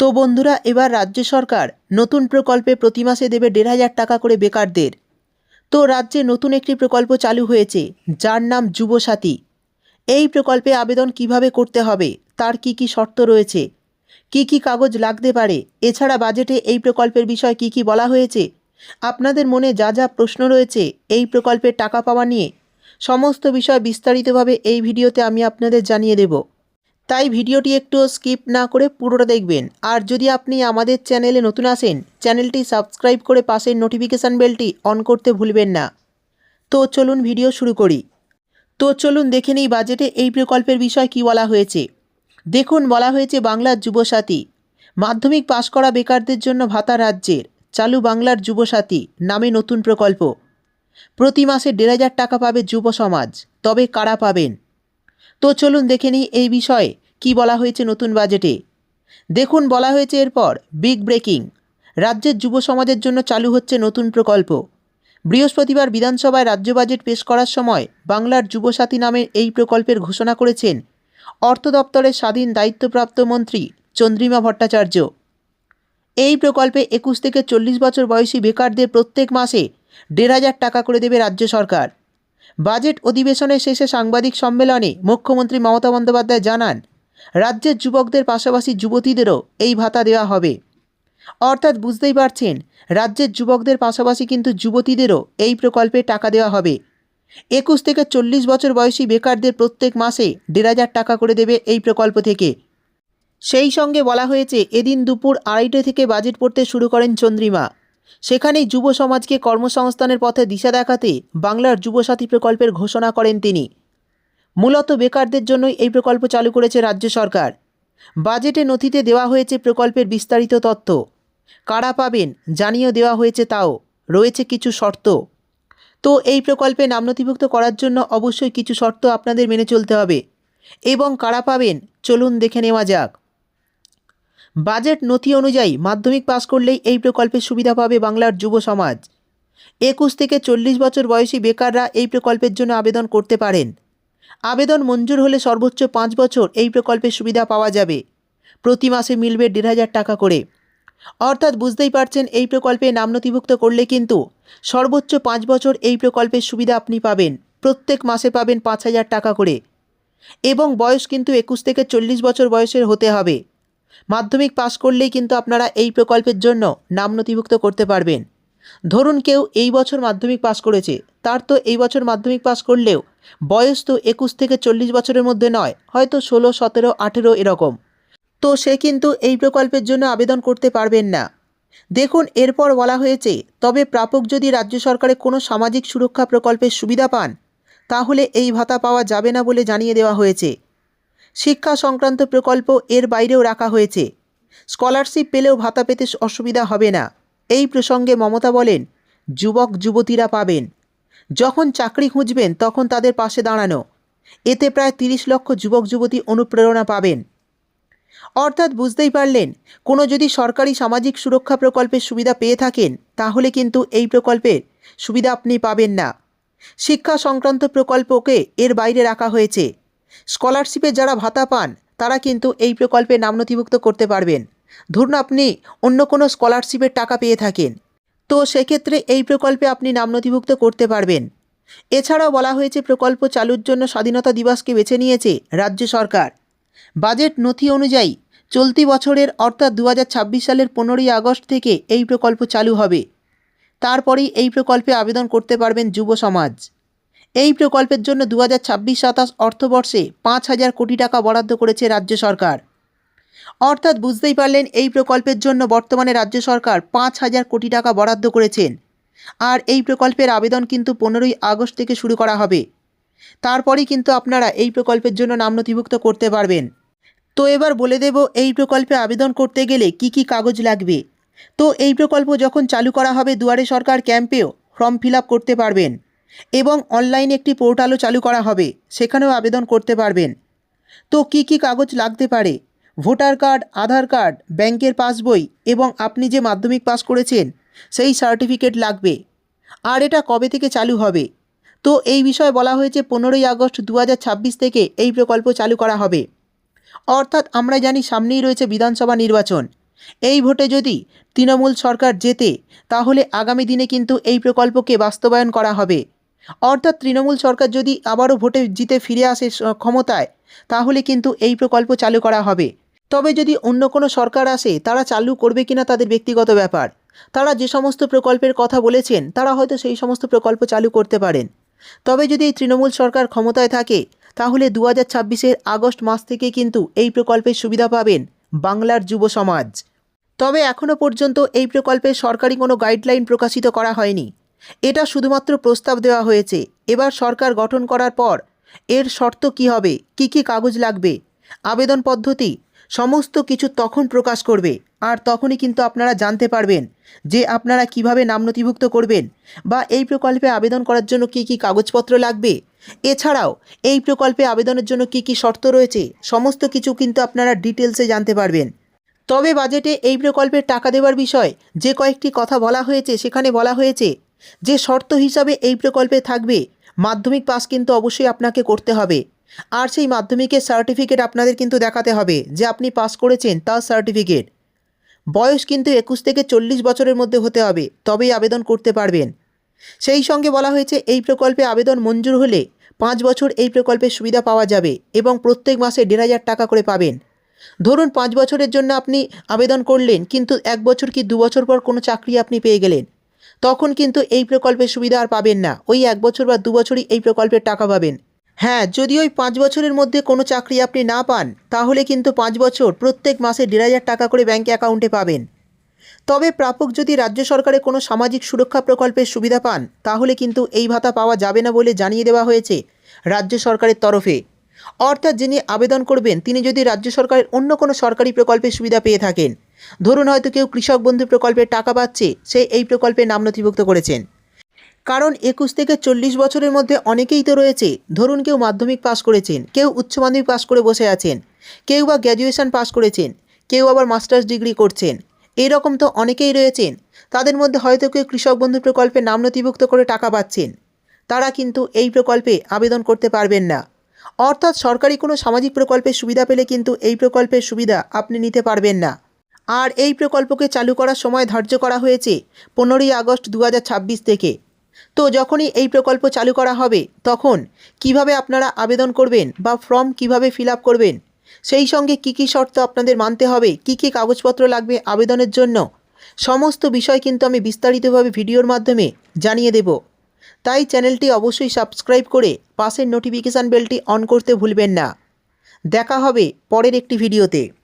তো বন্ধুরা, এবার রাজ্য সরকার নতুন প্রকল্পে প্রতি মাসে দেবে দেড় হাজার টাকা করে বেকারদের। তো রাজ্যে নতুন একটি প্রকল্প চালু হয়েছে, যার নাম যুবসাথী। এই প্রকল্পে আবেদন কীভাবে করতে হবে, তার কি কি শর্ত রয়েছে, কি কি কাগজ লাগতে পারে, এছাড়া বাজেটে এই প্রকল্পের বিষয় কি কি বলা হয়েছে, আপনাদের মনে যা যা প্রশ্ন রয়েছে এই প্রকল্পের টাকা পাওয়া নিয়ে সমস্ত বিষয় বিস্তারিতভাবে এই ভিডিওতে আমি আপনাদের জানিয়ে দেব। তাই ভিডিওটি একটু স্কিপ না করে পুরোটা দেখবেন। আর যদি আপনি আমাদের চ্যানেলে নতুন আসেন, চ্যানেলটি সাবস্ক্রাইব করে পাশের নোটিফিকেশান বেলটি অন করতে ভুলবেন না। তো চলুন ভিডিও শুরু করি। তো চলুন দেখে নিই বাজেটে এই প্রকল্পের বিষয় কি বলা হয়েছে। দেখুন, বলা হয়েছে বাংলার যুবসাথী। মাধ্যমিক পাশ করা বেকারদের জন্য ভাতা রাজ্যের। চালু বাংলার যুবসাথী নামে নতুন প্রকল্প। প্রতি মাসে দেড় হাজার টাকা পাবে যুব সমাজ। তবে কারা পাবেন? তো চলুন দেখে নিই এই বিষয়ে কি বলা হয়েছে নতুন বাজেটে। দেখুন, বলা হয়েছে এরপর, বিগ ব্রেকিং। রাজ্যের যুব সমাজের জন্য চালু হচ্ছে নতুন প্রকল্প। বৃহস্পতিবার বিধানসভায় রাজ্য বাজেট পেশ করার সময় বাংলার যুবসাথী নামের এই প্রকল্পের ঘোষণা করেছেন অর্থ দপ্তরের স্বাধীন দায়িত্বপ্রাপ্ত মন্ত্রী চন্দ্রিমা ভট্টাচার্য। এই প্রকল্পে একুশ থেকে চল্লিশ বছর বয়সী বেকারদের প্রত্যেক মাসে দেড় হাজার টাকা করে দেবে রাজ্য সরকার। বাজেট অধিবেশনের শেষে সাংবাদিক সম্মেলনে মুখ্যমন্ত্রী মমতা বন্দ্যোপাধ্যায় জানান, রাজ্যের যুবকদের পাশাপাশি যুবতীদেরও এই ভাতা দেওয়া হবে। অর্থাৎ বুঝতেই পারছেন, রাজ্যের যুবকদের পাশাপাশি কিন্তু যুবতীদেরও এই প্রকল্পে টাকা দেওয়া হবে। একুশ থেকে চল্লিশ বছর বয়সী বেকারদের প্রত্যেক মাসে দেড় হাজার টাকা করে দেবে এই প্রকল্প থেকে। সেই সঙ্গে বলা হয়েছে, এদিন দুপুর আড়াইটে থেকে বাজেট পড়তে শুরু করেন চন্দ্রিমা। সেখানেই যুব সমাজকে কর্মসংস্থানের পথে দিশা দেখাতে বাংলার যুবসাথী প্রকল্পের ঘোষণা করেন তিনি। মূলত বেকারদের জন্যই এই প্রকল্প চালু করেছে রাজ্য সরকার। বাজেটে নথিতে দেওয়া হয়েছে প্রকল্পের বিস্তারিত তথ্য। কারা পাবেন জানিয়েও দেওয়া হয়েছে তাও। রয়েছে কিছু শর্ত। তো এই প্রকল্পে নাম নথিভুক্ত করার জন্য অবশ্যই কিছু শর্ত আপনাদের মেনে চলতে হবে। এবং কারা পাবেন চলুন দেখে নেওয়া যাক। বাজেট নথি অনুযায়ী মাধ্যমিক পাস করলেই এই প্রকল্পের সুবিধা পাবে বাংলার যুব সমাজ। একুশ থেকে চল্লিশ বছর বয়সী বেকাররা এই প্রকল্পের জন্য আবেদন করতে পারেন। আবেদন মঞ্জুর হলে সর্বোচ্চ পাঁচ বছর এই প্রকল্পের সুবিধা পাওয়া যাবে। প্রতি মাসে মিলবে দেড় হাজার টাকা করে। অর্থাৎ বুঝতেই পারছেন এই প্রকল্পে নাম নথিভুক্ত করলে কিন্তু সর্বোচ্চ পাঁচ বছর এই প্রকল্পের সুবিধা আপনি পাবেন। প্রত্যেক মাসে পাবেন পাঁচ হাজার টাকা করে। এবং বয়স কিন্তু একুশ থেকে চল্লিশ বছর বয়সের হতে হবে। মাধ্যমিক পাস করলেই কিন্তু আপনারা এই প্রকল্পের জন্য নাম নথিভুক্ত করতে পারবেন। ধরুন কেউ এই বছর মাধ্যমিক পাস করেছে, তার তো এই বছর মাধ্যমিক পাস করলেও বয়স তো একুশ থেকে চল্লিশ বছরের মধ্যে নয়, হয়তো ষোলো, সতেরো, আঠেরো এরকম। তো সে কিন্তু এই প্রকল্পের জন্য আবেদন করতে পারবেন না। দেখুন, এরপর বলা হয়েছে, তবে প্রাপক যদি রাজ্য সরকারের কোনো সামাজিক সুরক্ষা প্রকল্পের সুবিধা পান, তাহলে এই ভাতা পাওয়া যাবে না বলে জানিয়ে দেওয়া হয়েছে। শিক্ষা সংক্রান্ত প্রকল্প এর বাইরেও রাখা হয়েছে। স্কলারশিপ পেলেও ভাতা পেতে অসুবিধা হবে না। এই প্রসঙ্গে মমতা বলেন, যুবক, যুবতীরা পাবেন। যখন চাকরি খুঁজবেন, তখন তাদের পাশে দাঁড়ানো। এতে প্রায় তিরিশ লক্ষ যুবক, যুবতী অনুপ্রেরণা পাবেন। অর্থাৎ বুঝতেই পারলেন, কোনো যদি সরকারি সামাজিক সুরক্ষা প্রকল্পের সুবিধা পেয়ে থাকেন, তাহলে কিন্তু এই প্রকল্পের সুবিধা আপনি পাবেন না। শিক্ষা সংক্রান্ত প্রকল্পকে এর বাইরে রাখা হয়েছে। স্কলারশিপে যারা ভাতা পান, তারা কিন্তু এই প্রকল্পে নাম নথিভুক্ত করতে পারবেন। ধরুন আপনি অন্য কোনো স্কলারশিপের টাকা পেয়ে থাকেন, তো সেক্ষেত্রে এই প্রকল্পে আপনি নাম নথিভুক্ত করতে পারবেন। এছাড়াও বলা হয়েছে, প্রকল্প চালুর জন্য স্বাধীনতা দিবসকে বেছে নিয়েছে রাজ্য সরকার। বাজেট নথি অনুযায়ী চলতি বছরের, অর্থাৎ দু হাজার ছাব্বিশ সালের পনেরোই আগস্ট থেকে এই প্রকল্প চালু হবে। তারপরেই এই প্রকল্পে আবেদন করতে পারবেন যুব সমাজ। এই প্রকল্পের জন্য দু হাজার ছাব্বিশ সাতাশ অর্থবর্ষে পাঁচ হাজার কোটি টাকা বরাদ্দ করেছে রাজ্য সরকার। অর্থাৎ বুঝতেই পারলেন, এই প্রকল্পের জন্য বর্তমানে রাজ্য সরকার পাঁচ হাজার কোটি টাকা বরাদ্দ করেছেন। আর এই প্রকল্পের আবেদন কিন্তু পনেরোই আগস্ট থেকে শুরু করা হবে। তারপরেই কিন্তু আপনারা এই প্রকল্পের জন্য নাম নথিভুক্ত করতে পারবেন। তো এবার বলে দেব, এই প্রকল্পে আবেদন করতে গেলে কি কি কাগজ লাগবে? তো এই প্রকল্প যখন চালু করা হবে দুয়ারে সরকার ক্যাম্পেও ফর্ম ফিল করতে পারবেন। এবং অনলাইনে একটি পোর্টালও চালু করা হবে, সেখানেও আবেদন করতে পারবেন। তো কি কি কাগজ লাগতে পারে? ভোটার কার্ড, আধার কার্ড, ব্যাংকের পাসবই এবং আপনি যে মাধ্যমিক পাস করেছেন, সেই সার্টিফিকেট লাগবে। আর এটা কবে থেকে চালু হবে? তো এই বিষয়ে বলা হয়েছে পনেরোই আগস্ট দু হাজার ছাব্বিশ থেকে এই প্রকল্প চালু করা হবে। অর্থাৎ আমরা জানি সামনেই রয়েছে বিধানসভা নির্বাচন। এই ভোটে যদি তৃণমূল সরকার জেতে, তাহলে আগামী দিনে কিন্তু এই প্রকল্পকে বাস্তবায়ন করা হবে। অর্থাৎ তৃণমূল সরকার যদি আবারও ভোটে জিতে ফিরে আসে ক্ষমতায়, তাহলে কিন্তু এই প্রকল্প চালু করা হবে। তবে যদি অন্য কোনো সরকার আসে, তারা চালু করবে কিনা তাদের ব্যক্তিগত ব্যাপার। তারা যে সমস্ত প্রকল্পের কথা বলেছেন, তারা হয়তো সেই সমস্ত প্রকল্প চালু করতে পারেন। তবে যদি এই তৃণমূল সরকার ক্ষমতায় থাকে, তাহলে দু হাজার আগস্ট মাস থেকে কিন্তু এই প্রকল্পের সুবিধা পাবেন বাংলার যুব সমাজ। তবে এখনও পর্যন্ত এই প্রকল্পের সরকারি কোনো গাইডলাইন প্রকাশিত করা হয়নি। এটা শুধুমাত্র প্রস্তাব দেওয়া হয়েছে। এবার সরকার গঠন করার পর এর শর্ত কী হবে? কি কি কাগজ লাগবে? আবেদন পদ্ধতি? সমস্ত কিছু তখন প্রকাশ করবে। আর তখনই কিন্তু আপনারা জানতে পারবেন যে আপনারা কীভাবে নাম নথিভুক্ত করবেন বা এই প্রকল্পে আবেদন করার জন্য কি কি কাগজপত্র লাগবে। এছাড়াও এই প্রকল্পে আবেদনের জন্য কি কি শর্ত রয়েছে, সমস্ত কিছু কিন্তু আপনারা ডিটেলসে জানতে পারবেন। তবে বাজেটে এই প্রকল্পের টাকা দেওয়ার বিষয় যে কয়েকটি কথা বলা হয়েছে, সেখানে বলা হয়েছে যে শর্ত হিসাবে এই প্রকল্পে থাকবে, মাধ্যমিক পাস কিন্তু অবশ্যই আপনাকে করতে হবে। আর সেই মাধ্যমিকের সার্টিফিকেট আপনাদের কিন্তু দেখাতে হবে যে আপনি পাস করেছেন তার সার্টিফিকেট বয়স কিন্তু একুশ থেকে চল্লিশ বছরের মধ্যে হতে হবে, তবেই আবেদন করতে পারবেন। সেই সঙ্গে বলা হয়েছে, এই প্রকল্পে আবেদন মঞ্জুর হলে পাঁচ বছর এই প্রকল্পের সুবিধা পাওয়া যাবে এবং প্রত্যেক মাসে দেড় হাজার টাকা করে পাবেন। ধরুন, পাঁচ বছরের জন্য আপনি আবেদন করলেন, কিন্তু এক বছর কি দু বছর পর কোনো চাকরি আপনি পেয়ে গেলেন? তখন কিন্তু এই প্রকল্পের সুবিধা আর পাবেন না। ওই এক বছর বা দু বছরই এই প্রকল্পের টাকা পাবেন। হ্যাঁ যদি ওই পাঁচ বছরের মধ্যে কোনো চাকরি আপনি না পান, তাহলে কিন্তু পাঁচ বছর প্রত্যেক মাসে দেড় হাজার টাকা করে ব্যাঙ্কে অ্যাকাউন্টে পাবেন। তবে প্রাপক যদি রাজ্য সরকারের কোনো সামাজিক সুরক্ষা প্রকল্পের সুবিধা পান, তাহলে কিন্তু এই ভাতা পাওয়া যাবে না বলে জানিয়ে দেওয়া হয়েছে রাজ্য সরকারের তরফে। অর্থাৎ যিনি আবেদন করবেন, তিনি যদি রাজ্য সরকারের অন্য কোনো সরকারি প্রকল্পের সুবিধা পেয়ে থাকেন। ধরুন হয়তো কেউ কৃষক বন্ধু প্রকল্পের টাকা পাচ্ছে, সে এই প্রকল্পে নাম নথিভুক্ত করেছেন। কারণ একুশ থেকে চল্লিশ বছরের মধ্যে অনেকেই তো রয়েছে, ধরুন কেউ মাধ্যমিক পাশ করেছেন, কেউ উচ্চ মাধ্যমিক পাস করে বসে আছেন, কেউ বা গ্র্যাজুয়েশন পাশ করেছেন, কেউ আবার মাস্টার্স ডিগ্রি করছেন, এরকম তো অনেকেই রয়েছেন, তাদের মধ্যে হয়তো কেউ কৃষক বন্ধু প্রকল্পে নাম নথিভুক্ত করে টাকা পাচ্ছেন, তারা কিন্তু এই প্রকল্পে আবেদন করতে পারবেন না। অর্থাৎ সরকারি কোনো সামাজিক প্রকল্পের সুবিধা পেলে কিন্তু এই প্রকল্পের সুবিধা আপনি নিতে পারবেন না। আর এই প্রকল্পকে চালু করার সময় ধার্য করা হয়েছে পনেরোই আগস্ট দু হাজার ছাব্বিশ থেকে। তো যখনই এই প্রকল্প চালু করা হবে, তখন কীভাবে আপনারা আবেদন করবেন বা ফর্ম কীভাবে ফিল করবেন, সেই সঙ্গে কী কী শর্ত আপনাদের মানতে হবে, কী কী কাগজপত্র লাগবে আবেদনের জন্য, সমস্ত বিষয় কিন্তু আমি বিস্তারিতভাবে ভিডিওর মাধ্যমে জানিয়ে দেব। তাই চ্যানেলটি অবশ্যই সাবস্ক্রাইব করে পাশের নোটিফিকেশান বেলটি অন করতে ভুলবেন না। দেখা হবে পরের একটি ভিডিওতে।